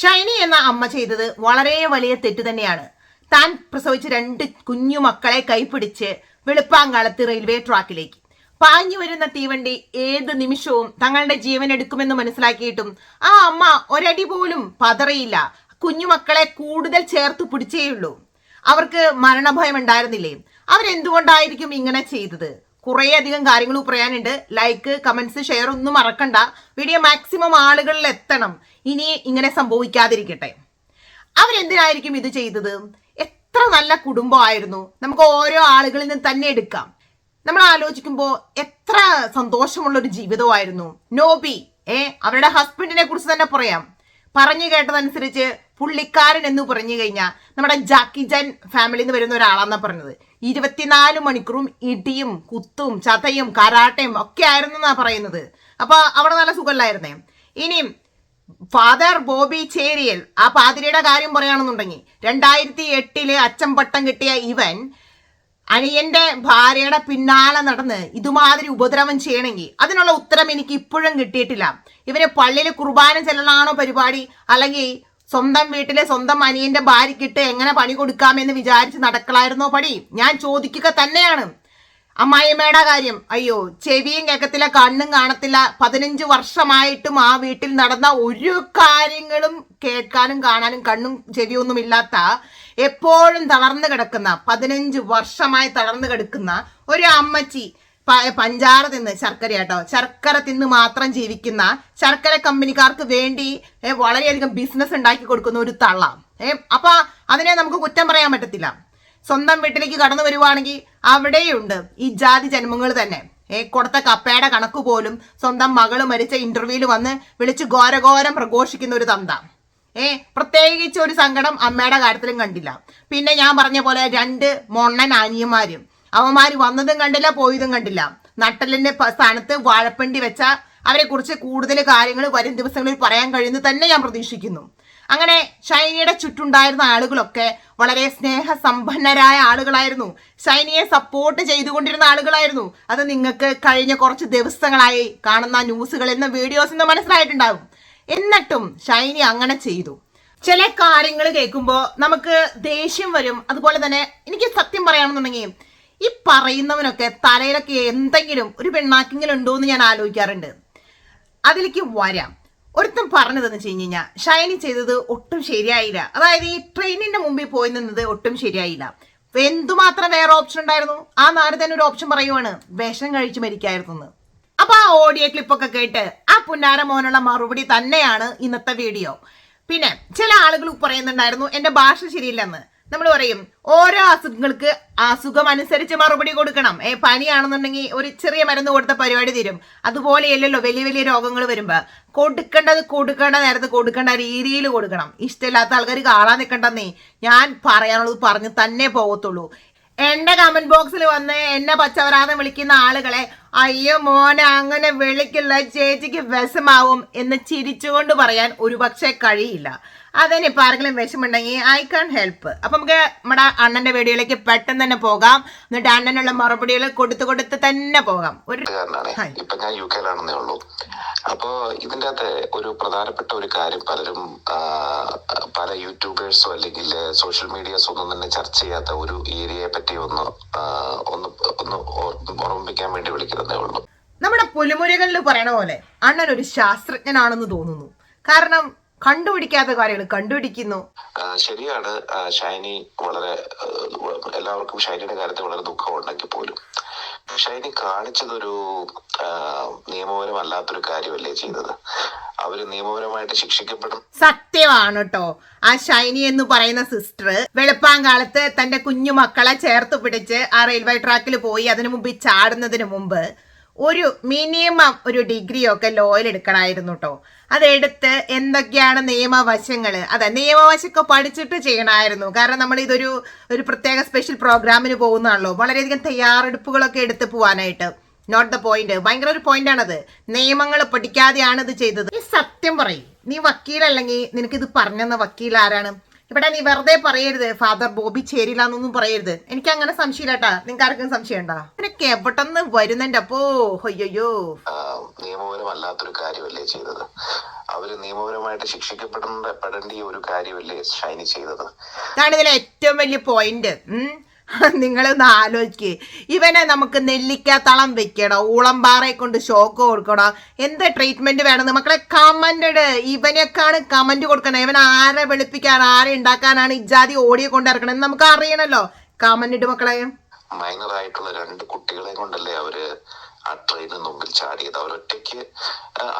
ഷൈനി എന്ന അമ്മ ചെയ്തത് വളരെ വലിയ തെറ്റ് തന്നെയാണ്. താൻ പ്രസവിച്ച രണ്ട് കുഞ്ഞു മക്കളെ കൈപിടിച്ച് വെളുപ്പാങ്കാലത്ത് റെയിൽവേ ട്രാക്കിലേക്ക്. പാഞ്ഞു വരുന്ന തീവണ്ടി ഏത് നിമിഷവും തങ്ങളുടെ ജീവൻ എടുക്കുമെന്ന് മനസ്സിലാക്കിയിട്ടും ആ അമ്മ ഒരടി പോലും പതറിയില്ല. കുഞ്ഞുമക്കളെ കൂടുതൽ ചേർത്ത് പിടിച്ചേയുള്ളൂ അവർക്ക് മരണഭയം ഉണ്ടായിരുന്നില്ലേ? അവരെന്തുകൊണ്ടായിരിക്കും ഇങ്ങനെ ചെയ്തത്? കുറേ അധികം കാര്യങ്ങൾ പറയാനുണ്ട്. ലൈക്ക് കമന്റ്സ് ഷെയർ ഒന്നും മറക്കണ്ട. വീഡിയോ മാക്സിമം ആളുകളിൽ എത്തണം. ഇനി ഇങ്ങനെ സംഭവിക്കാതിരിക്കട്ടെ. അവരെന്തിനായിരിക്കും ഇത് ചെയ്തത്? എത്ര നല്ല കുടുംബമായിരുന്നു. നമുക്ക് ഓരോ ആളുകളിൽ നിന്ന് തന്നെ എടുക്കാം. നമ്മൾ ആലോചിക്കുമ്പോൾ എത്ര സന്തോഷമുള്ള ഒരു ജീവിതമായിരുന്നു. നോബി ഏ അവരുടെ ഹസ്ബൻഡിനെ കുറിച്ച് തന്നെ പറയാം. പറഞ്ഞു കേട്ടതനുസരിച്ച് പുള്ളിക്കാരൻ എന്ന് പറഞ്ഞു കഴിഞ്ഞാൽ നമ്മുടെ ജാക്കി ജാൻ ഫാമിലിയിൽ നിന്ന് വരുന്ന ഒരാളാന്നാ പറഞ്ഞത്. ഇരുപത്തിനാല് മണിക്കൂറും ഇടിയും കുത്തും ചതയും കരാട്ടയും ഒക്കെ ആയിരുന്നു എന്നാ പറയുന്നത്. അപ്പൊ അവിടെ നല്ല സുഖമല്ലായിരുന്നേ? ഇനിയും ഫാദർ ബോബി ചേരിയൽ ആ പാതിരിയുടെ കാര്യം പറയുകയാണെന്നുണ്ടെങ്കിൽ രണ്ടായിരത്തി എട്ടിൽ അച്ഛൻ പട്ടം കിട്ടിയ ഇവൻ അനിയന്റെ ഭാര്യയുടെ പിന്നാലെ നടന്ന് ഇതുമാതിരി ഉപദ്രവം ചെയ്യണമെങ്കിൽ അതിനുള്ള ഉത്തരം എനിക്ക് ഇപ്പോഴും കിട്ടിയിട്ടില്ല. ഇവർ പള്ളിയിൽ കുർബാന ചെല്ലണാണോ പരിപാടി? അല്ലെങ്കിൽ സ്വന്തം വീട്ടിലെ സ്വന്തം അനിയന്റെ ഭാര്യക്കിട്ട് എങ്ങനെ പണി കൊടുക്കാമെന്ന് വിചാരിച്ച് നടക്കലായിരുന്നോ പടി? ഞാൻ ചോദിക്കുക തന്നെയാണ്. അമ്മായിമ്മയുടെ കാര്യം. അയ്യോ ചെവിയും കേൾക്കത്തില്ല കണ്ണും കാണത്തില്ല. പതിനഞ്ച് വർഷമായിട്ടും ആ വീട്ടിൽ നടന്ന ഒരു കാര്യങ്ങളും കേൾക്കാനും കാണാനും കണ്ണും ചെവിയൊന്നും ഇല്ലാത്ത എപ്പോഴും തളർന്നു കിടക്കുന്ന പതിനഞ്ച് വർഷമായി തളർന്നു കിടക്കുന്ന ഒരു അമ്മച്ചി പഞ്ചാര തിന്ന് ശർക്കര കേട്ടോ ശർക്കര തിന്ന് മാത്രം ജീവിക്കുന്ന ശർക്കര കമ്പനിക്കാർക്ക് വേണ്ടി വളരെയധികം ബിസിനസ് ഉണ്ടാക്കി കൊടുക്കുന്ന ഒരു തള്ള. ഏ അപ്പൊ അതിനെ നമുക്ക് കുറ്റം പറയാൻ പറ്റത്തില്ല. സ്വന്തം വീട്ടിലേക്ക് കടന്നു വരുവാണെങ്കിൽ അവിടെയുണ്ട്. ഈ ജാതി ജന്മങ്ങൾ തന്നെ. ഏ കൊടുത്ത കപ്പയുടെ കണക്ക് പോലും സ്വന്തം മകൾ മരിച്ച ഇന്റർവ്യൂവിൽ വന്ന് വിളിച്ച് ഘോരഘോരം പ്രഘോഷിക്കുന്ന ഒരു തന്ത. ഏ പ്രത്യേകിച്ച് ഒരു സങ്കടം അമ്മയുടെ കാര്യത്തിലും കണ്ടില്ല. പിന്നെ ഞാൻ പറഞ്ഞ പോലെ രണ്ട് മൊണ്ണൻ അനിയന്മാരും. അവന്മാർ വന്നതും കണ്ടില്ല പോയതും കണ്ടില്ല. നട്ടലിന്റെ സ്ഥാനത്ത് വാഴപ്പണ്ടി വെച്ച അവരെ കുറിച്ച് കൂടുതൽ കാര്യങ്ങൾ വരും ദിവസങ്ങളിൽ പറയാൻ കഴിയുന്നു തന്നെ ഞാൻ പ്രതീക്ഷിക്കുന്നു. അങ്ങനെ ഷൈനിയുടെ ചുറ്റുണ്ടായിരുന്ന ആളുകളൊക്കെ വളരെ സ്നേഹസമ്പന്നരായ ആളുകളായിരുന്നു. ഷൈനിയെ സപ്പോർട്ട് ചെയ്തുകൊണ്ടിരുന്ന ആളുകളായിരുന്നു. അത് നിങ്ങൾക്ക് കഴിഞ്ഞ കുറച്ച് ദിവസങ്ങളായി കാണുന്ന ന്യൂസുകൾ എന്ന വീഡിയോസ് നിന്ന് മനസ്സിലായിട്ടുണ്ടാകും എന്നിട്ടും ഷൈനി അങ്ങനെ ചെയ്തു. ചില കാര്യങ്ങൾ കേൾക്കുമ്പോൾ നമുക്ക് ദേഷ്യം വരും. അതുപോലെ തന്നെ എനിക്ക് സത്യം പറയുകയാണെന്നുണ്ടെങ്കിൽ ഈ പറയുന്നവനൊക്കെ തലയിലൊക്കെ എന്തെങ്കിലും ഒരു പെണ്ണാക്കെങ്കിലും ഉണ്ടോ എന്ന് ഞാൻ ആലോചിക്കാറുണ്ട്. അതിലേക്ക് വരാം. ഒരുത്തൻ പറഞ്ഞതെന്ന് വെച്ച് കഴിഞ്ഞ് കഴിഞ്ഞാൽ ഷൈനി ചെയ്തത് ഒട്ടും ശരിയായില്ല. അതായത് ഈ ട്രെയിനിന്റെ മുമ്പിൽ പോയി നിന്നത് ഒട്ടും ശരിയായില്ല. എന്തുമാത്രം വേറെ ഓപ്ഷൻ ഉണ്ടായിരുന്നു? ആ നാട് തന്നെ ഒരു ഓപ്ഷൻ പറയുവാണ്. വിഷം കഴിച്ച് മരിക്കായിരുന്നു. അപ്പൊ ആ ഓഡിയോ ക്ലിപ്പൊക്കെ കേട്ട് ആ പുന്നാര മോനുള്ള മറുപടി തന്നെയാണ് ഇന്നത്തെ വീഡിയോ പിന്നെ ചില ആളുകൾ പറയുന്നുണ്ടായിരുന്നു എന്റെ ഭാഷ ശരിയില്ലെന്ന്. നമ്മൾ പറയും ഓരോ അസുഖങ്ങൾക്ക് അസുഖം അനുസരിച്ച് മറുപടി കൊടുക്കണം. ഏ പനിയാണെന്നുണ്ടെങ്കിൽ ഒരു ചെറിയ മരുന്ന് കൊടുത്ത പരിപാടി തീരും. അതുപോലെയല്ലല്ലോ വലിയ വലിയ രോഗങ്ങൾ വരുമ്പോ. കൊടുക്കേണ്ടത് കൊടുക്കേണ്ട നേരത്ത് കൊടുക്കേണ്ട രീതിയിൽ കൊടുക്കണം. ഇഷ്ടമില്ലാത്ത ആൾക്കാർ കാണാൻ നിൽക്കണ്ടെന്നേ ഞാൻ പറയാനുള്ളത് പറഞ്ഞ് തന്നെ പോകത്തുള്ളൂ. എന്റെ കമന്റ് ബോക്സിൽ വന്ന് എന്നെ പച്ചവരാതെ വിളിക്കുന്ന ആളുകളെ അയ്യോ മോനെ അങ്ങനെ വിളിക്കില്ല ചേച്ചിക്ക് വിഷമാവും എന്ന് ചിരിച്ചുകൊണ്ട് പറയാൻ ഒരുപക്ഷെ കഴിയില്ല. അതിനിപ്പോൾ ആരെങ്കിലും വിഷമുണ്ടെങ്കിൽ ഐ കാൺ ഹെൽപ്പ് അപ്പൊ നമുക്ക് നമ്മുടെ അണ്ണന്റെ വീഡിയോയിലേക്ക് പെട്ടെന്ന് തന്നെ പോകാം. എന്നിട്ട് അണ്ണനുള്ള മറുപടികൾ കൊടുത്തു കൊടുത്ത് തന്നെ പോകാം. ഒരു. ഇപ്പൊ ഞാൻ യു കെയിലാണെന്നേ ഉള്ളൂ. അപ്പോ ഇതിന്റെ അകത്ത് ഒരു പ്രധാനപ്പെട്ട ഒരു കാര്യം പലരും പല യൂട്യൂബേഴ്സോ അല്ലെങ്കിൽ സോഷ്യൽ മീഡിയാസോ ഒന്നും തന്നെ ചർച്ച ചെയ്യാത്ത ഒരു ഏരിയയെ പറ്റി ഒന്ന് ഒന്ന് ഒന്ന് ഓർമ്മിപ്പിക്കാൻ വേണ്ടി വിളിക്കുന്നതേ ഉള്ളൂ. നമ്മുടെ പുലിമുരകളിൽ പറയണ പോലെ അണ്ണൻ ഒരു ശാസ്ത്രജ്ഞനാണെന്ന് തോന്നുന്നു. കാരണം കണ്ടുപിടിക്കാത്ത കാര്യങ്ങൾ കണ്ടുപിടിക്കുന്നു. ശരിയാണ്. ഷൈനി വളരെ എല്ലാവർക്കും ഷൈനിയുടെ കാര്യത്തിൽ വളരെ ദുഃഖമുണ്ടെങ്കിൽ പോലും. ഷൈനി കാണിച്ചതൊരു നിയമപരമല്ലാത്തൊരു കാര്യമല്ലേ ചെയ്തത്? അവർ നിയമപരമായിട്ട് ശിക്ഷിക്കപ്പെടും. സത്യമാണ് കേട്ടോ ആ ഷൈനി എന്ന് പറയുന്ന സിസ്റ്റർ വെളുപ്പാങ്കാലത്ത് തന്റെ കുഞ്ഞു മക്കളെ ചേർത്ത് പിടിച്ച് ആ റെയിൽവേ ട്രാക്കിൽ പോയി അതിനു മുമ്പ് ചാടുന്നതിന് മുമ്പ് ഒരു മിനിമം ഒരു ഡിഗ്രി ഒക്കെ ലോയിൽ എടുക്കണമായിരുന്നു കേട്ടോ അതെടുത്ത് എന്തൊക്കെയാണ് നിയമവശങ്ങൾ അതെ നിയമവശമൊക്കെ പഠിച്ചിട്ട് ചെയ്യണമായിരുന്നു. കാരണം നമ്മൾ ഇതൊരു ഒരു പ്രത്യേക സ്പെഷ്യൽ പ്രോഗ്രാമിന് പോകുന്നതാണല്ലോ. വളരെയധികം തയ്യാറെടുപ്പുകളൊക്കെ എടുത്ത് പോകാനായിട്ട് നോട്ട് ദ പോയിന്റ് ഭയങ്കര ഒരു പോയിന്റ് ആണത്. നിയമങ്ങൾ പഠിക്കാതെയാണ് ഇത് ചെയ്തത്. നീ സത്യം പറയും. നീ വക്കീലല്ലെങ്കിൽ നിനക്ക് ഇത് പറഞ്ഞെന്ന വക്കീൽ ആരാണ് ഇവിടെ നീ വെറുതെ പറയരുത് ഫാദർ ബോബി ചേരില്ലാന്നൊന്നും പറയരുത്. എനിക്ക് അങ്ങനെ സംശയമില്ലാട്ടാ. നിങ്ങൾക്ക് ആർക്കും സംശയം ഉണ്ടാ നിനക്ക് എവിടെന്ന് വരുന്നുണ്ട് അപ്പോ? അയ്യോ നിയമപരമല്ലാത്തൊരു കാര്യമല്ലേ ചെയ്തത്? അവർ നിയമപരമായിട്ട് ശിക്ഷിക്കപ്പെടേണ്ട പെടേണ്ട ഒരു കാര്യമല്ലേ ഷൈനി ചെയ്തത്? ഇതാണ് ഇതിലെ ഏറ്റവും വലിയ പോയിന്റ് നിങ്ങളൊന്ന് ആലോചിക്ക്. ഇവനെ നമുക്ക് നെല്ലിക്ക തളം വെക്കണോ? ഊളംപാറയെ കൊണ്ട് ഷോക്ക് കൊടുക്കണോ? എന്ത് ട്രീറ്റ്മെന്റ് വേണമെന്ന്? മക്കളെ കമന്റ് ഇവനെക്കാണ് കമന്റ് കൊടുക്കണം. ഇവൻ ആരെ വെളുപ്പിക്കാൻ ആരെ ഉണ്ടാക്കാനാണ് ഇജാതി ഓടിയെ കൊണ്ടിറക്കണം എന്ന് നമുക്ക് അറിയണല്ലോ. കമന്റ് മക്കളെ. മൈനറായിട്ടുള്ള രണ്ട് കുട്ടികളെ കൊണ്ടല്ലേ അവർ ആ ട്രെയിനിന് മുമ്പിൽ ചാടിയത് അവരൊറ്റയ്ക്ക്.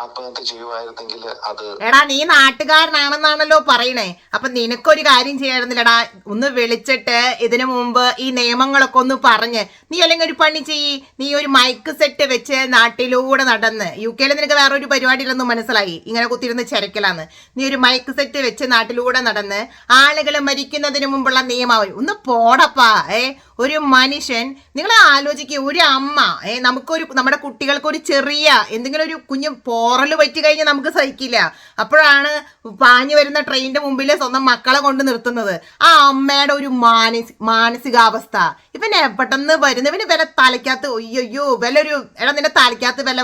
ആത്മഹത്യ ചെയ്യുമായിരുന്നെങ്കിൽ അത് എടാ നീ നാട്ടുകാരനാണെന്നാണല്ലോ പറയണേ. അപ്പൊ നിനക്കൊരു കാര്യം ചെയ്യായിരുന്നില്ലടാ. ഒന്ന് വിളിച്ചിട്ട് ഇതിനു മുമ്പ് ഈ നിയമങ്ങളൊക്കെ ഒന്ന് പറഞ്ഞ്. നീ അല്ലെങ്കിൽ ഒരു പണി ചെയ്യ്. നീ ഒരു മൈക്ക് സെറ്റ് വെച്ച് നാട്ടിലൂടെ നടന്ന്. യു കെയിൽ നിനക്ക് വേറെ ഒരു പരിപാടി ഇല്ലെന്ന് മനസ്സിലായി. ഇങ്ങനെ കുത്തിരുന്ന് ചരക്കലാന്ന്. നീ ഒരു മൈക്ക് സെറ്റ് വെച്ച് നാട്ടിലൂടെ നടന്ന് ആളുകൾ മരിക്കുന്നതിന് മുമ്പുള്ള നിയമാവലി ഒന്ന് പോടപ്പാ ഏ. ഒരു മനുഷ്യൻ നിങ്ങൾ ആലോചിക്കുക ഒരു അമ്മ ഏ. നമുക്കൊരു നമ്മുടെ കുട്ടികൾക്ക് ഒരു ചെറിയ എന്തെങ്കിലും ഒരു കുഞ്ഞ് പോറൽ പറ്റി കഴിഞ്ഞാൽ നമുക്ക് സഹിക്കില്ല. അപ്പോഴാണ് പാഞ്ഞു വരുന്ന ട്രെയിനിന്റെ മുമ്പിൽ സ്വന്തം മക്കളെ കൊണ്ട് നിർത്തുന്നത്. ആ അമ്മയുടെ ഒരു മാനസി മാനസികാവസ്ഥ. ഇവനെ പെട്ടെന്ന് വരുന്നവന് വില തലയ്ക്കകത്ത് ഒയ്യോ വില ഒരു എടാ നിന്റെ തലയ്ക്കകത്ത് വില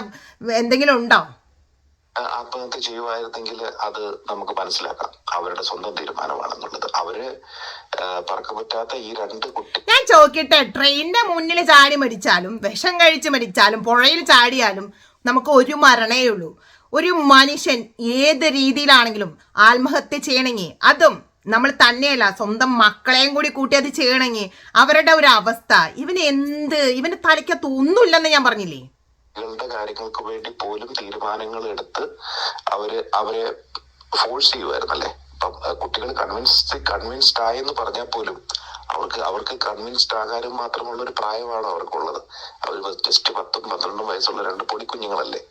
എന്തെങ്കിലും ഉണ്ടോ? ആത്മഹത്യ ചെയ്യുമായിരുന്നെങ്കിൽ അത് നമുക്ക് മനസ്സിലാക്കാം. അവരുടെ സ്വന്തം തീരുമാനമാണെന്നുള്ളത്. അവർ പറക്കപ്പറ്റാത്ത ഈ രണ്ട് കുട്ടി ഞാൻ ചോദിക്കട്ടെ ട്രെയിനിന്റെ മുന്നിൽ ചാടി മരിച്ചാലും വിഷം കഴിച്ച് മരിച്ചാലും പുഴയിൽ ചാടിയാലും നമുക്ക് ഒരു മരണേ ഉള്ളൂ. ഒരു മനുഷ്യൻ ഏത് രീതിയിലാണെങ്കിലും ആത്മഹത്യ ചെയ്യണമെങ്കിൽ അതും നമ്മൾ തന്നെയല്ല സ്വന്തം മക്കളെയും കൂടി കൂട്ടി അത് ചെയ്യണമെങ്കിൽ അവരുടെ ഒരു അവസ്ഥ. ഇവന് എന്ത് ഇവന് തലയ്ക്കകത്ത് ഒന്നുമില്ലെന്ന് ഞാൻ പറഞ്ഞില്ലേ? കുട്ടികളുടെ കാര്യങ്ങൾക്ക് വേണ്ടി പോലും തീരുമാനങ്ങൾ എടുത്ത് അവർ അവരെ ഫോഴ്സ് ചെയ്യുമായിരുന്നു അല്ലെ കുട്ടികൾ കൺവിൻസ് കൺവിൻസ്ഡ് ആയെന്ന് പറഞ്ഞാൽ പോലും അവർക്ക് അവർക്ക് കൺവിൻസ്ഡ് ആകാനും മാത്രമുള്ള ഒരു പ്രായമാണ് അവർക്കുള്ളത്. അവർ ജസ്റ്റ് പത്തും പന്ത്രണ്ടും വയസ്സുള്ള രണ്ട് പൊടി കുഞ്ഞുങ്ങളല്ലേ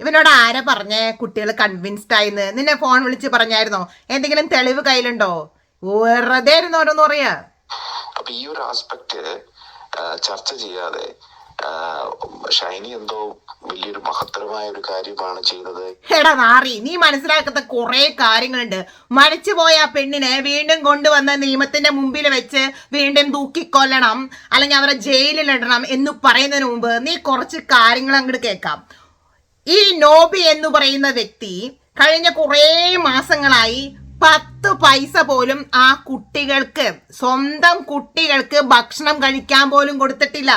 ഇവനോട് ആരാ പറഞ്ഞേ കുട്ടികൾ കൺവിൻസ്ഡ് ആയിന്ന്? നിന്നെ ഫോൺ വിളിച്ച് പറഞ്ഞായിരുന്നോ? എന്തെങ്കിലും തെളിവ് കയ്യിലുണ്ടോ? വെറുതെ ആയിരുന്നു ഓരോന്ന് പറയാ. അപ്പൊ ഈ ഒരു ആസ്പെക്ട് ചർച്ച ചെയ്യാതെ ഷൈനി എന്തോ വലിയൊരു മഹത്തരമായ ഒരു കാര്യമാണ് ചെയ്തത്. എടാ നാറി നീ മനസ്സിലാക്കാത്ത കുറെ കാര്യങ്ങളുണ്ട്. മരിച്ചുപോയ ആ പെണ്ണിനെ വീണ്ടും കൊണ്ടുവന്ന നിയമത്തിന്റെ മുമ്പിൽ വെച്ച് വീണ്ടും തൂക്കിക്കൊല്ലണം അല്ലെങ്കിൽ അവരെ ജയിലിലിടണം എന്ന് പറയുന്നതിന് മുമ്പ് നീ കുറച്ച് കാര്യങ്ങൾ അങ്ങോട്ട് കേൾക്കാം. ഈ നോബി എന്ന് പറയുന്ന വ്യക്തി കഴിഞ്ഞ കുറേ മാസങ്ങളായി പത്ത് പൈസ പോലും ആ കുട്ടികൾക്ക് സ്വന്തം കുട്ടികൾക്ക് ഭക്ഷണം കഴിക്കാൻ പോലും കൊടുത്തിട്ടില്ല.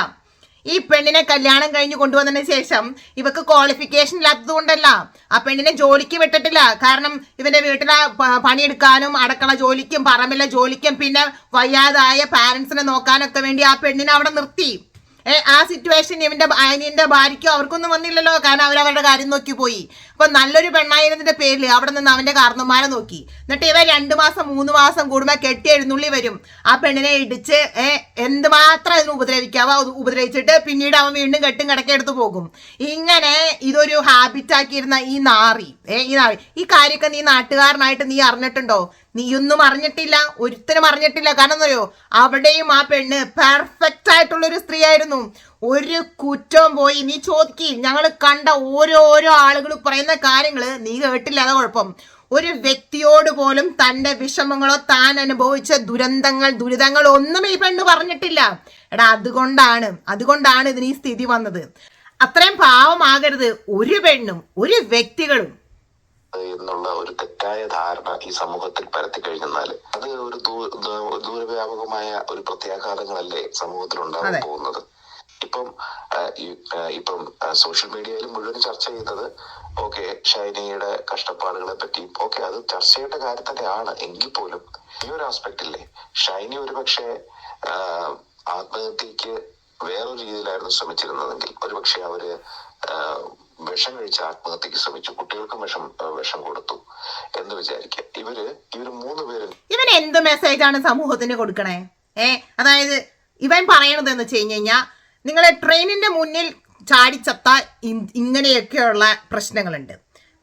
ഈ പെണ്ണിനെ കല്യാണം കഴിഞ്ഞ് കൊണ്ടുവന്നതിന് ശേഷം ഇവക്ക് ക്വാളിഫിക്കേഷൻ ഇല്ലാത്തത് കൊണ്ടല്ല ആ പെണ്ണിനെ ജോലിക്ക് വിട്ടിട്ടില്ല. കാരണം ഇവന്റെ വീട്ടിലെ പണിയെടുക്കാനും അടക്കള ജോലിക്കും പറമ്പിലെ ജോലിക്കും പിന്നെ വയ്യാതായ പാരന്റ്സിനെ നോക്കാനൊക്കെ വേണ്ടി ആ പെണ്ണിനെ അവിടെ നിർത്തി. ആ സിറ്റുവേഷൻ ഇവന്റെ അനിയന്റെ ഭാര്യയ്ക്കോ അവർക്കൊന്നും വന്നില്ലല്ലോ. കാരണം അവരവരുടെ കാര്യം നോക്കി പോയി. അപ്പൊ നല്ലൊരു പെണ്ണായിരുന്നതിന്റെ പേരിൽ അവിടെ നിന്ന് അവന്റെ കാരണന്മാരെ നോക്കി. എന്നിട്ട് ഇവ രണ്ടു മാസം മൂന്ന് മാസം കൂടുമ്പോ കെട്ടി എഴുന്നള്ളി വരും. ആ പെണ്ണിനെ ഇടിച്ച് എന്തുമാത്രം അതിന് ഉപദ്രവിക്കാവോ ഉപദ്രവിച്ചിട്ട് പിന്നീട് അവൻ വീണ്ടും കെട്ടും കിടക്കെടുത്ത് പോകും. ഇങ്ങനെ ഇതൊരു ഹാബിറ്റ് ആക്കിയിരുന്ന ഈ നാറി ഏ ഈ നാറി. ഈ കാര്യമൊക്കെ നീ നാട്ടുകാരനായിട്ട് നീ അറിഞ്ഞിട്ടുണ്ടോ? നീയൊന്നും അറിഞ്ഞിട്ടില്ല ഒരുത്തനും അറിഞ്ഞിട്ടില്ല. കാരണം എന്നറിയോ അവിടെയും ആ പെണ്ണ് പെർഫെക്റ്റ് ആയിട്ടുള്ള ഒരു സ്ത്രീ ആയിരുന്നു ഒരു കുറ്റവും പോയി. നീ ചോദിക്കി ഞങ്ങൾ കണ്ട ഓരോരോ ആളുകൾ പറയുന്ന കാര്യങ്ങൾ നീ കേട്ടില്ല അതാ കുഴപ്പം. ഒരു വ്യക്തിയോട് പോലും തന്റെ വിഷമങ്ങളോ താൻ അനുഭവിച്ച ദുരന്തങ്ങൾ ദുരിതങ്ങൾ ഒന്നും ഈ പെണ്ണ് പറഞ്ഞിട്ടില്ല. എടാ അതുകൊണ്ടാണ് അതുകൊണ്ടാണ് ഇതിന് ഈ സ്ഥിതി വന്നത്. അത്രയും പാവമാകരുത് ഒരു പെണ്ണും ഒരു വ്യക്തികളും. എന്നുള്ള ഒരു തെറ്റായ ധാരണ ഈ സമൂഹത്തിൽ പരത്തി കഴിഞ്ഞാൽ അത് ഒരു ദൂരവ്യാപകമായ ഒരു പ്രത്യാഘാതങ്ങളല്ലേ സമൂഹത്തിൽ ഉണ്ടാകാൻ പോകുന്നത്? ഇപ്പം ഇപ്പം സോഷ്യൽ മീഡിയയിൽ മുഴുവൻ ചർച്ച ചെയ്യുന്നത് ഓക്കെ ഷൈനിയുടെ കഷ്ടപ്പാടുകളെ പറ്റി ഓക്കെ അത് ചർച്ച ചെയ്യേണ്ട കാര്യം തന്നെയാണ്. എങ്കിൽ പോലും ഈ ഒരു ആസ്പെക്ട് ഇല്ലേ? ഷൈനി ഒരുപക്ഷെ ആത്മഹത്യക്ക് വേറൊരു രീതിയിലായിരുന്നു ശ്രമിച്ചിരുന്നതെങ്കിൽ ഒരുപക്ഷെ അവർ വിഷം കഴിച്ച് ആത്മഹത്യക്ക് ശ്രമിച്ചു. കുട്ടികൾക്കും വിഷം വിഷം കൊടുത്തു എന്ന് വിചാരിക്കുക. ഇവർ ഇവർ മൂന്ന് പേര് ഇവൻ എന്ത് ആണ് സമൂഹത്തിന് കൊടുക്കണേ? ഏ അതായത് ഇവൻ പറയണത് എന്ന് വെച്ച് കഴിഞ്ഞ് കഴിഞ്ഞാൽ നിങ്ങൾ ട്രെയിനിന്റെ മുന്നിൽ ചാടിച്ചത്ത ഇങ്ങനെയൊക്കെയുള്ള പ്രശ്നങ്ങളുണ്ട്.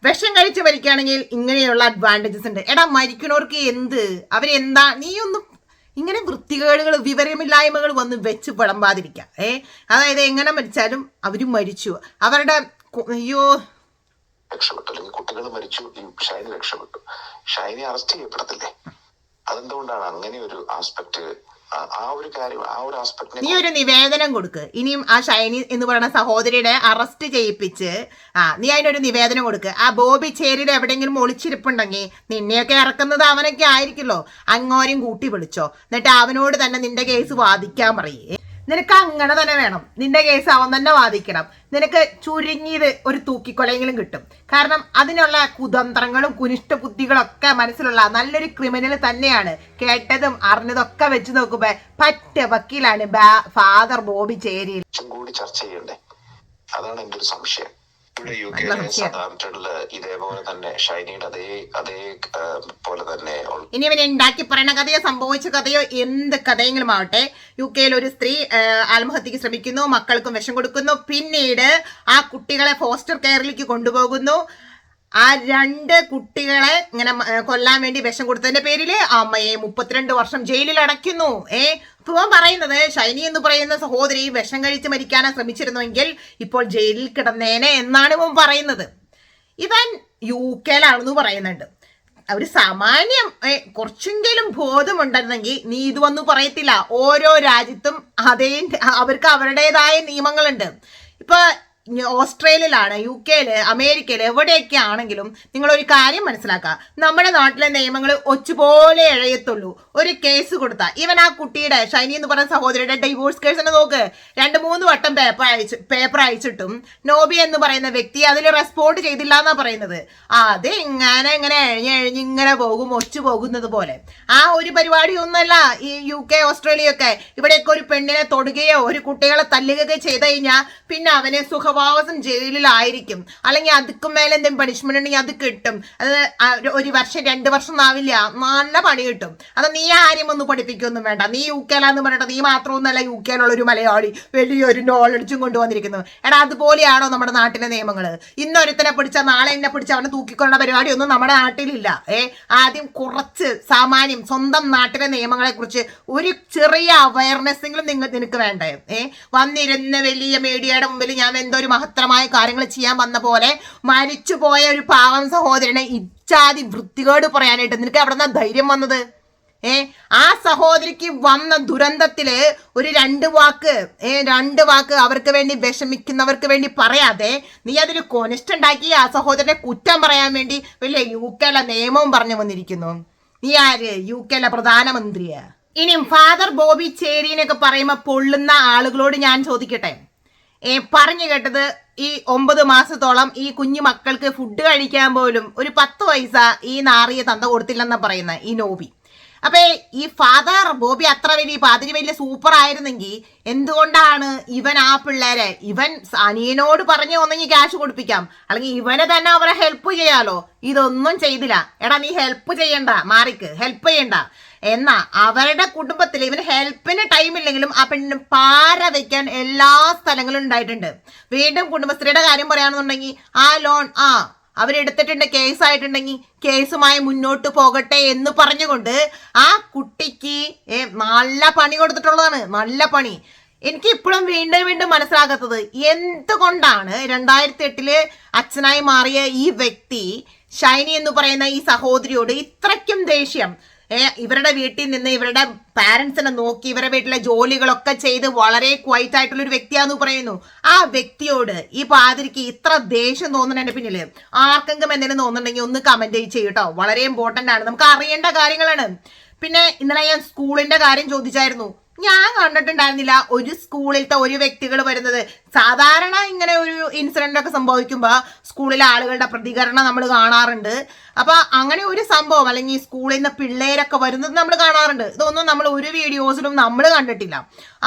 വിഷം കഴിച്ച് മരിക്കുകയാണെങ്കിൽ ഇങ്ങനെയുള്ള അഡ്വാന്റേജസ് ഉണ്ട്. എടാ മരിക്കണവർക്ക് എന്ത്? അവരെന്താ? നീയൊന്നും ഇങ്ങനെ വൃത്തികേടുകൾ വിവരമില്ലായ്മകൾ വന്ന് വെച്ച് വിളമ്പാതിരിക്കുക ഏ അതായത് എങ്ങനെ മരിച്ചാലും അവർ മരിച്ചു. അവരുടെ അയ്യോ. രക്ഷപ്പെട്ടു. അല്ലെങ്കിൽ കുട്ടികൾ മരിച്ചു. ഈ ഷൈനി രക്ഷപ്പെട്ടു. ഷൈനി അറസ്റ്റ് ചെയ്യപ്പെടത്തില്ലേ? അതെന്തുകൊണ്ടാണ് അങ്ങനെ ഒരു ആസ്പെക്ട് ആ ഒരു കാര്യം ആ ഒരു നീ ഒരു നിവേദനം കൊടുക്ക്. ഇനിയും ആ ഷൈനി എന്ന് പറയുന്ന സഹോദരിയുടെ അറസ്റ്റ് ചെയ്യിപ്പിച്ച് ആ നീ അതിനൊരു നിവേദനം കൊടുക്ക്. ആ ബോബി ചേരിയിൽ എവിടെയെങ്കിലും ഒളിച്ചിരിപ്പുണ്ടെങ്കിൽ നിന്നെയൊക്കെ ഇറക്കുന്നത് അവനൊക്കെ ആയിരിക്കുമല്ലോ. അങ്ങോരും കൂട്ടി വിളിച്ചോ. എന്നിട്ട് അവനോട് തന്നെ നിന്റെ കേസ് വാദിക്കാൻ പറയേ. നിനക്ക് അങ്ങനെ തന്നെ വേണം. നിന്റെ കേസ് അവൻ തന്നെ വാദിക്കണം. നിനക്ക് ചുരുങ്ങിയത് ഒരു തൂക്കിക്കൊലയെങ്കിലും കിട്ടും. കാരണം അതിനുള്ള കുതന്ത്രങ്ങളും കുനിഷ്ട ബുദ്ധികളൊക്കെ മനസ്സിലുള്ള നല്ലൊരു ക്രിമിനൽ തന്നെയാണ്. കേട്ടതും അറിഞ്ഞതൊക്കെ വെച്ച് നോക്കുമ്പോ പറ്റ വക്കീലാണ് ഫാദർ ബോബി ചേരി കൂടി ചർച്ച ചെയ്യണ്ടേ? അതാണ് എന്റെ ഒരു സംശയം. ഇവിടെ യു കെയിലെ സംശയം. ഇതേപോലെ തന്നെ ഷൈനിയുടെ അതേ അതേ പോലെ തന്നെ ഇനി ഇവനെ ഉണ്ടാക്കി പറയുന്ന കഥയോ സംഭവിച്ച കഥയോ എന്ത് കഥയെങ്കിലും ആവട്ടെ. യു കെയിൽ ഒരു സ്ത്രീ ആത്മഹത്യക്ക് ശ്രമിക്കുന്നു മക്കൾക്കും വിഷം കൊടുക്കുന്നു. പിന്നീട് ആ കുട്ടികളെ ഫോസ്റ്റർ കെയറിലേക്ക് കൊണ്ടുപോകുന്നു. ആ രണ്ട് കുട്ടികളെ ഇങ്ങനെ കൊല്ലാൻ വേണ്ടി വിഷം കൊടുത്തതിന്റെ പേരിൽ അമ്മയെ മുപ്പത്തിരണ്ട് വർഷം ജയിലിൽ അടയ്ക്കുന്നു. ഏ ഇവൻ പറയുന്നത് ഷൈനി എന്ന് പറയുന്ന സഹോദരി വിഷം കഴിച്ച് മരിക്കാനാ ശ്രമിച്ചിരുന്നുവെങ്കിൽ ഇപ്പോൾ ജയിലിൽ കിടന്നേനെ എന്നാണ് ഇവൻ പറയുന്നത്. ഇവൻ യു കെയിലാണെന്ന് പറയുന്നുണ്ട്. ഒരു സാമാന്യം കുറച്ചെങ്കിലും ബോധമുണ്ടെന്നെങ്കിൽ നീ ഇത് വന്നു പറയത്തില്ല. ഓരോ രാജ്യത്തും അതേ അവർക്ക് അവരുടേതായ നിയമങ്ങളുണ്ട്. ഇപ്പൊ ഓസ്ട്രേലിയയിലാണ് യു കെയിൽ അമേരിക്കയിൽ എവിടെയൊക്കെ ആണെങ്കിലും നിങ്ങൾ ഒരു കാര്യം മനസ്സിലാക്കുക നമ്മുടെ നാട്ടിലെ നിയമങ്ങൾ ഒച്ചുപോലെ എഴയത്തുള്ളൂ. ഒരു കേസ് കൊടുത്താൽ ഇവൻ ആ കുട്ടിയുടെ ഷൈനി എന്ന് പറയുന്ന സഹോദരിയുടെ ഡിവോഴ്സ് തന്നെ നോക്ക്. രണ്ട് മൂന്ന് വട്ടം പേപ്പർ അയച്ച് പേപ്പർ അയച്ചിട്ടും നോബി എന്ന് പറയുന്ന വ്യക്തി അതിൽ റെസ്പോണ്ട് ചെയ്തില്ല എന്നാ പറയുന്നത്. അത് ഇങ്ങനെ ഇങ്ങനെ എഴഞ്ഞ് ഇങ്ങനെ പോകും ഒച്ചു പോകുന്നത് പോലെ. ആ ഒരു പരിപാടി ഒന്നല്ല ഈ യു കെ ഓസ്ട്രേലിയ ഒക്കെ ഇവിടെയൊക്കെ ഒരു പെണ്ണിനെ തൊടുകയോ ഒരു കുട്ടികളെ തല്ലുകയോ ചെയ്ത് കഴിഞ്ഞാൽ പിന്നെ അവനെ സുഖവാസം ജയിലിലായിരിക്കും. അല്ലെങ്കിൽ അതുക്കും മേലെ എന്തെങ്കിലും പണിഷ്മെന്റ് ഉണ്ടെങ്കിൽ അത് കിട്ടും. അത് ഒരു- വർഷം രണ്ട് വർഷം ആവില്ല. നല്ല പണി കിട്ടും. അത് നീ ആരും ഒന്ന് പഠിപ്പിക്കൊന്നും വേണ്ട. നീ യു കെയിലാന്ന് പറഞ്ഞിട്ട് നീ മാത്രമൊന്നുമല്ല യു കെയിലുള്ള ഒരു മലയാളി വലിയൊരു നോളടിച്ചും കൊണ്ടുവന്നിരിക്കുന്നു. എടാ അതുപോലെയാണോ നമ്മുടെ നാട്ടിലെ നിയമങ്ങൾ ഇന്നൊരുത്തനെ പിടിച്ച നാളെ എന്നെ പിടിച്ച അവനെ പരിപാടി പരിപാടിയൊന്നും നമ്മുടെ നാട്ടിലില്ല. ഏ ആദ്യം കുറച്ച് സാമാന്യം സ്വന്തം നാട്ടിലെ നിയമങ്ങളെ കുറിച്ച് ഒരു ചെറിയ അവയർനെസ്സെങ്കിലും നിങ്ങൾ നിനക്ക് വേണ്ടേ? ഏ വന്നിരുന്ന വലിയ മീഡിയയുടെ മുമ്പിൽ ഞാൻ എന്തോ ഒരു മഹത്തരമായ കാര്യങ്ങൾ ചെയ്യാൻ വന്ന പോലെ മരിച്ചുപോയ ഒരു പാവം സഹോദരനെ ഇച്ചാതി വൃത്തികേട് പറയാനായിട്ട് നിനക്ക് അവിടെ നിന്നാ ധൈര്യം വന്നത്? ഏ ആ സഹോദരിക്ക് വന്ന ദുരന്തത്തിൽ ഒരു രണ്ട് വാക്ക് ഏ രണ്ട് വാക്ക് അവർക്ക് വേണ്ടി വിഷമിക്കുന്നവർക്ക് വേണ്ടി പറയാതെ നീ അതിൽ കൊനിഷ്ടുണ്ടാക്കി ആ സഹോദരനെ കുറ്റം പറയാൻ വേണ്ടി വലിയ യു കെയിലെ നിയമവും പറഞ്ഞു വന്നിരിക്കുന്നു. നീ ആര്? യു കെയിലെ പ്രധാനമന്ത്രിയാ. ഇനിയും ഫാദർ ബോബി ചേരിനൊക്കെ പറയുമ്പോൾ പൊള്ളുന്ന ആളുകളോട് ഞാൻ ചോദിക്കട്ടെ? പറഞ്ഞു കേട്ടത് ഈ ഒമ്പത് മാസത്തോളം ഈ കുഞ്ഞു മക്കൾക്ക് ഫുഡ് കഴിക്കാൻ പോലും ഒരു പത്ത് പൈസ ഈ നാറിയെ തന്ത കൊടുത്തില്ലെന്നാണ് പറയുന്നത് ഈ നോബി. അപ്പൊ ഈ ഫാദർ ബോബി അത്ര വലിയ പാതിരി വലിയ സൂപ്പർ ആയിരുന്നെങ്കിൽ എന്തുകൊണ്ടാണ് ഇവൻ ആ പിള്ളേരെ ഇവൻ അനിയനോട് പറഞ്ഞു ഒന്നെങ്കിൽ ക്യാഷ് കൊടുപ്പിക്കാം അല്ലെങ്കിൽ ഇവനെ തന്നെ അവരെ ഹെൽപ്പ് ചെയ്യാലോ? ഇതൊന്നും ചെയ്തില്ല. എടാ നീ ഹെൽപ്പ് ചെയ്യണ്ട മാറിക്ക് ഹെൽപ്പ് ചെയ്യണ്ട. എന്നാ അവരുടെ കുടുംബത്തിൽ ഇവന് ഹെൽപ്പിന് ടൈം ഇല്ലെങ്കിലും ആ പെണ്ണിന് പാര വയ്ക്കാൻ എല്ലാ സ്ഥലങ്ങളും ഉണ്ടായിട്ടുണ്ട്. വീണ്ടും കുടുംബശ്രീയുടെ കാര്യം പറയുകയാണെന്നുണ്ടെങ്കിൽ ആ ലോൺ ആ അവരെടുത്തിട്ടുണ്ട് കേസ് ആയിട്ടുണ്ടെങ്കിൽ കേസുമായി മുന്നോട്ട് പോകട്ടെ എന്ന് പറഞ്ഞുകൊണ്ട് ആ കുട്ടിക്ക് നല്ല പണി കൊടുത്തിട്ടുള്ളതാണ് നല്ല പണി. എനിക്ക് ഇപ്പോഴും വീണ്ടും വീണ്ടും മനസ്സിലാകാത്തത് എന്തുകൊണ്ടാണ് രണ്ടായിരത്തി എട്ടിൽ അച്ഛനായി മാറിയ ഈ വ്യക്തി ഷൈനി എന്ന് പറയുന്ന ഈ സഹോദരിയോട് ഇത്രയ്ക്കും ദേഷ്യം? ഇവരുടെ വീട്ടിൽ നിന്ന് ഇവരുടെ പാരൻസിനെ നോക്കി ഇവരുടെ വീട്ടിലെ ജോലികളൊക്കെ ചെയ്ത് വളരെ ക്വൈറ്റ് ആയിട്ടുള്ള ഒരു വ്യക്തിയാന്ന് പറയുന്നു. ആ വ്യക്തിയോട് ഈ പാതിരിക്ക് ഇത്ര ദേഷ്യം തോന്നുന്നതിന്റെ പിന്നിൽ. ആർക്കെങ്കിലും എന്തെങ്കിലും തോന്നുന്നുണ്ടെങ്കിൽ ഒന്ന് കമന്റ് ചെയ്യട്ടോ വളരെ ഇമ്പോർട്ടന്റ് ആണ്. നമുക്ക് അറിയേണ്ട കാര്യങ്ങളാണ്. പിന്നെ ഇന്നലെ ഞാൻ സ്കൂളിന്റെ കാര്യം ചോദിച്ചായിരുന്നു. ഞാൻ കണ്ടിട്ടുണ്ടായിരുന്നില്ല ഒരു സ്കൂളിലത്തെ ഒരു വ്യക്തികൾ വരുന്നത്. സാധാരണ ഇങ്ങനെ ഒരു ഇൻസിഡന്റ് ഒക്കെ സംഭവിക്കുമ്പോൾ സ്കൂളിലെ ആളുകളുടെ പ്രതികരണം നമ്മൾ കാണാറുണ്ട്. അപ്പൊ അങ്ങനെ ഒരു സംഭവം അല്ലെങ്കിൽ സ്കൂളിൽ നിന്ന് പിള്ളേരൊക്കെ വരുന്നത് നമ്മൾ കാണാറുണ്ട്. ഇതൊന്നും നമ്മൾ ഒരു വീഡിയോസിലും നമ്മൾ കണ്ടിട്ടില്ല.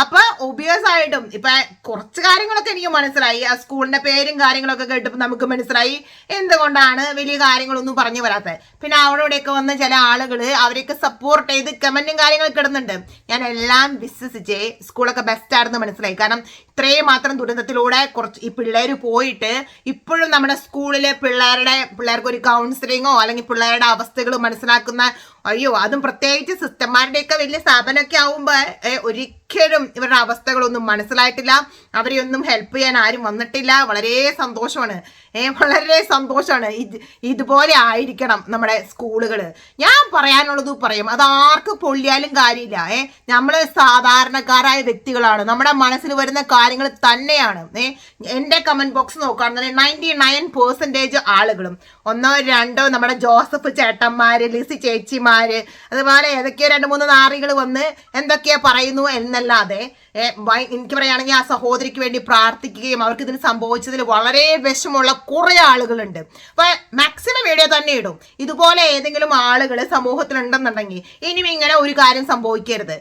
അപ്പൊ ഒബിയസ് ആയിട്ടും ഇപ്പൊ കുറച്ച് കാര്യങ്ങളൊക്കെ എനിക്ക് മനസ്സിലായി. ആ സ്കൂളിന്റെ പേരും കാര്യങ്ങളൊക്കെ കേട്ടപ്പോൾ നമുക്ക് മനസ്സിലായി എന്തുകൊണ്ടാണ് വലിയ കാര്യങ്ങളൊന്നും പറഞ്ഞു വരാത്തത് പിന്നെ അവിടെ വന്ന ചില ആളുകൾ അവരെയൊക്കെ സപ്പോർട്ട് ചെയ്ത് കമന്റും കാര്യങ്ങളൊക്കെ ഇടുന്നുണ്ട്. ഞാൻ എല്ലാം വിശ്വസിച്ചേ സ്കൂളൊക്കെ ബെസ്റ്റ് ആണെന്ന് മനസ്സിലായി. കാരണം ഇത്രയും മാത്രം ദുരന്തത്തിലൂടെ കുറച്ച് ഈ പിള്ളേർ പോയിട്ട് ഇപ്പോഴും നമ്മുടെ സ്കൂളിലെ പിള്ളേരുടെ പിള്ളേർക്ക് ഒരു കൗൺസിലിങ്ങോ അല്ലെങ്കിൽ പിള്ളേരുടെ അവസ്ഥകൾ മനസ്സിലാക്കുന്ന അയ്യോ അതും പ്രത്യേകിച്ച് സിസ്റ്റർമാരുടെയൊക്കെ വലിയ സ്ഥാപനമൊക്കെ ആവുമ്പോൾ ഒരിക്കലും ഇവരുടെ അവസ്ഥകളൊന്നും മനസ്സിലായിട്ടില്ല. അവരെ ഒന്നും ഹെൽപ്പ് ചെയ്യാൻ ആരും വന്നിട്ടില്ല. വളരെ സന്തോഷമാണ്. ഏ വളരെ സന്തോഷമാണ്. ഇത് ഇതുപോലെ ആയിരിക്കണം നമ്മുടെ സ്കൂളുകൾ ഞാൻ പറയാനുള്ളത് പറയും അത് ആർക്ക് പൊള്ളിയാലും കാര്യമില്ല. ഏ നമ്മൾ സാധാരണക്കാരായ വ്യക്തികളാണ്. നമ്മുടെ മനസ്സിൽ വരുന്ന കാര്യങ്ങൾ തന്നെയാണ്. ഏ എന്റെ കമന്റ് ബോക്സ് നോക്കുകയാണെന്നുണ്ടെങ്കിൽ നയന്റി നയൻ പെർസെന്റേജ് ആളുകളും ഒന്നോ രണ്ടോ നമ്മുടെ ജോസഫ് ചേട്ടന്മാര് ലിസി അതുപോലെ ഏതൊക്കെയോ രണ്ട് മൂന്ന് നാറികൾ വന്ന് എന്തൊക്കെയാ പറയുന്നു എന്നല്ലാതെ എനിക്ക് പറയുകയാണെങ്കിൽ ആ സഹോദരിക്ക് വേണ്ടി പ്രാർത്ഥിക്കുകയും അവർക്ക് ഇതിന് സംഭവിച്ചതിൽ വളരെ വിഷമമുള്ള കുറെ ആളുകളുണ്ട്. അപ്പൊ മാക്സിമം വീഡിയോ തന്നെ ഇടും. ഇതുപോലെ ഏതെങ്കിലും ആളുകൾ സമൂഹത്തിലുണ്ടെന്നുണ്ടെങ്കിൽ ഇനിയും ഇങ്ങനെ ഒരു കാര്യം സംഭവിക്കരുത്.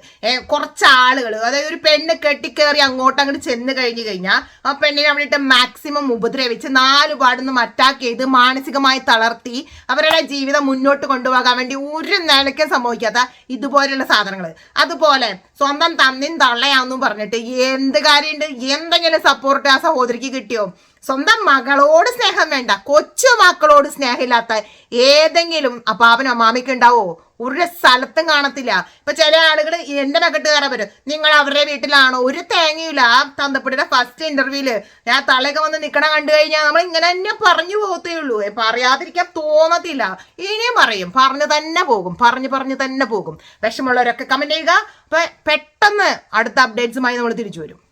കുറച്ച് ആളുകൾ അതായത് ഒരു പെണ്ണ് കെട്ടിക്കേറി അങ്ങോട്ട് അങ്ങോട്ട് ചെന്ന് കഴിഞ്ഞു കഴിഞ്ഞാൽ ആ പെണ്ണിനെ അവിടെ മാക്സിമം ഉപദ്രവിച്ച് നാല് പാടുന്ന് അറ്റാക്ക് ചെയ്ത് മാനസികമായി തളർത്തി അവരുടെ ജീവിതം മുന്നോട്ട് കൊണ്ടുപോകാൻ വേണ്ടി ഒരു നിലയ്ക്കും സംഭവിക്കാത്ത ഇതുപോലെയുള്ള സാധനങ്ങൾ അതുപോലെ സ്വന്തം തന്നിൻ തള്ളയാന്നും പറഞ്ഞിട്ട് എന്ത് കാര്യമുണ്ട് എന്തെങ്കിലും സപ്പോർട്ട് ആ സഹോദരിക്ക് കിട്ടിയോ? സ്വന്തം മകളോട് സ്നേഹം വേണ്ട കൊച്ചു മക്കളോട് സ്നേഹമില്ലാത്ത ഏതെങ്കിലും അപ്പാപ്പനും അമ്മാമിക്ക് ഉണ്ടാവോ? ഒരു സ്ഥലത്തും കാണത്തില്ല. ഇപ്പൊ ചില ആളുകൾ എന്റെ മകട്ട് കയറാൻ വരും നിങ്ങൾ അവരുടെ വീട്ടിലാണോ? ഒരു തേങ്ങയില്ല ആ തന്തപ്പടിയുടെ ഫസ്റ്റ് ഇന്റർവ്യൂൽ ഞാൻ തളയൊക്കെ വന്ന് നിക്കണ കണ്ടു കഴിഞ്ഞാൽ നമ്മൾ ഇങ്ങനെ തന്നെ പറഞ്ഞു പോകത്തേ ഉള്ളൂ. പറയാതിരിക്കാൻ തോന്നത്തില്ല. ഇനിയും പറയും പറഞ്ഞു തന്നെ പോകും പറഞ്ഞു പറഞ്ഞു തന്നെ പോകും. വിഷമുള്ളവരൊക്കെ കമന്റ് ചെയ്യുക. അപ്പൊ പെട്ടെന്ന് അടുത്ത അപ്ഡേറ്റ്സുമായി നമ്മൾ തിരിച്ചു വരും.